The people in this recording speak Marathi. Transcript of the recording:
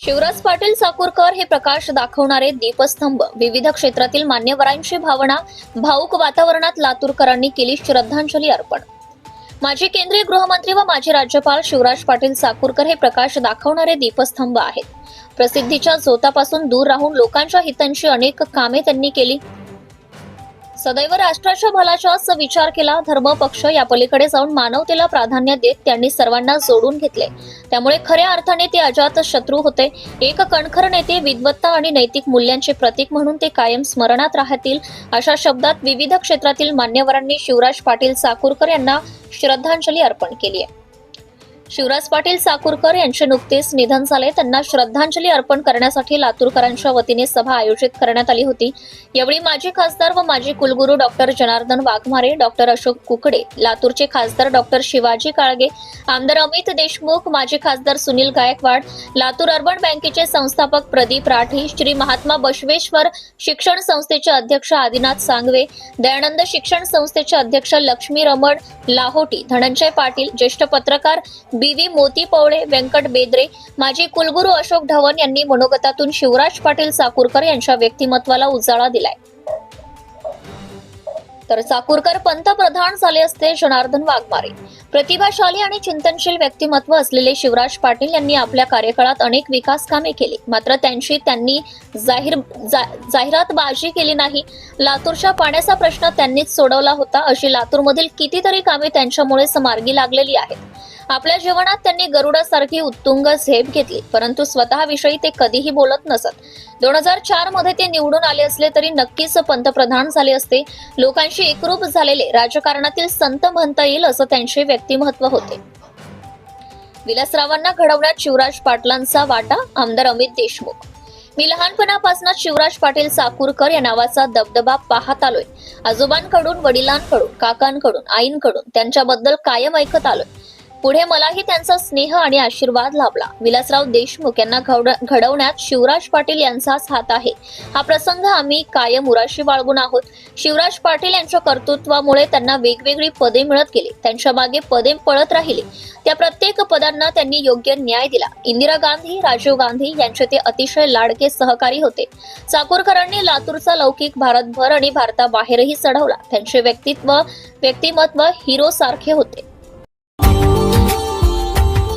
शिवराज पाटील चाकूरकर हे प्रकाश दाखवणारे दीपस्तंभ. विविध क्षेत्रातील मान्यवरांची भावना भाऊक वातावरणात लातूरकरांनी केली श्रद्धांजली अर्पण. माजी केंद्रीय गृहमंत्री व माजी राज्यपाल शिवराज पाटील चाकूरकर हे प्रकाश दाखवणारे दीपस्तंभ आहेत. प्रसिद्धीच्या झोतापासून दूर राहून लोकांच्या हितांची अनेक कामे त्यांनी केली. सदैव राष्ट्राच्या भल्याचाच विचार केला धर्म पक्ष या पलीकडे जाऊन मानवतेला प्राधान्य देत त्यांनी सर्वांना जोडून घेतले. त्यामुळे खऱ्या अर्थाने ते अजात शत्रू होते. एक कणखर नेते विद्वत्ता आणि नैतिक मूल्यांचे प्रतीक म्हणून ते कायम स्मरणात राहतील अशा शब्दात विविध क्षेत्रातील मान्यवरांनी शिवराज पाटील चाकूरकर यांना श्रद्धांजली अर्पण केली आहे. शिवराज पाटील चाकूरकर यांचे नुकतेच निधन झाले. त्यांना श्रद्धांजली अर्पण करण्यासाठी लातूरकरांच्या वतीने सभा आयोजित करण्यात आली होती. यावेळी माजी खासदार व माजी कुलगुरू डॉक्टर जनार्दन वाघमारे डॉक्टर अशोक कुकडे लातूरचे खासदार डॉक्टर शिवाजी काळगे आमदार अमित देशमुख माजी खासदार सुनील गायकवाड लातूर अर्बन बँकेचे संस्थापक प्रदीप राठी श्री महात्मा बसवेश्वर शिक्षण संस्थेचे अध्यक्ष आदिनाथ सांगवे दयानंद शिक्षण संस्थेचे अध्यक्ष लक्ष्मी रमण लाहोटी धनंजय पाटील ज्येष्ठ पत्रकार बी व्ही मोती पवळे व्यंकट बेद्रे माजी कुलगुरू अशोक ढवण यांनी मनोगतातून शिवराज पाटील चाकूरकर यांच्या व्यक्तिमत्वाला उजाळा दिलाय. तर चाकूरकर पंतप्रधान झाले असते जनार्दन वाघमारे. प्रतिभाशाली आणि चिंतनशील व्यक्तिमत्व असलेले शिवराज पाटील यांनी आपल्या कार्यकाळात अनेक विकास कामे केली. मात्र त्यांची त्यांनी जाहीर जा- जाहिरातबाजी केली नाही. लातूरच्या पाण्याचा प्रश्न त्यांनीच सोडवला होता अशी लातूरमधील कितीतरी कामे त्यांच्यामुळे मार्गी लागलेली आहेत. आपल्या जीवनात त्यांनी गरुडासारखी उत्तुंग झेप घेतली परंतु स्वतःविषयी ते कधीही बोलत नसत. दोन हजार चारमध्ये ते निवडून आले असले तरी नक्कीच पंतप्रधान झाले असते. लोकांशी एकरूप झालेले राजकारणातील संत म्हणता येईल असं त्यांचे व्यक्तिमत्व होते. विलासरावांना घडवण्यात शिवराज पाटलांचा वाटा आमदार अमित देशमुख. मी लहानपणापासून शिवराज पाटील चाकूरकर या नावाचा दबदबा पाहत आलोय. आजोबांकडून वडिलांकडून काकांकडून आईंकडून त्यांच्याबद्दल कायम ऐकत आलोय. पुढे मलाही त्यांचा स्नेह आणि आशीर्वाद लाभला. विलासराव देशमुख यांना घडवण्यात शिवराज पाटील यांचाच हात आहे. हा प्रसंग आम्ही कायम उराशी बाळगून आहोत. शिवराज पाटील यांच्या कर्तृत्वामुळे त्यांना वेगवेगळी पदे मिळत गेली. त्यांच्या मागे पदे पळत राहिली. त्या प्रत्येक पदांना त्यांनी योग्य न्याय दिला. इंदिरा गांधी राजीव गांधी यांचे ते अतिशय लाडके सहकारी होते. चाकूरकरांनी लातूरचा लौकिक भारतभर आणि भारताबाहेरही चढवला. त्यांचे व्यक्तित्व व्यक्तिमत्व हिरो सारखे होते.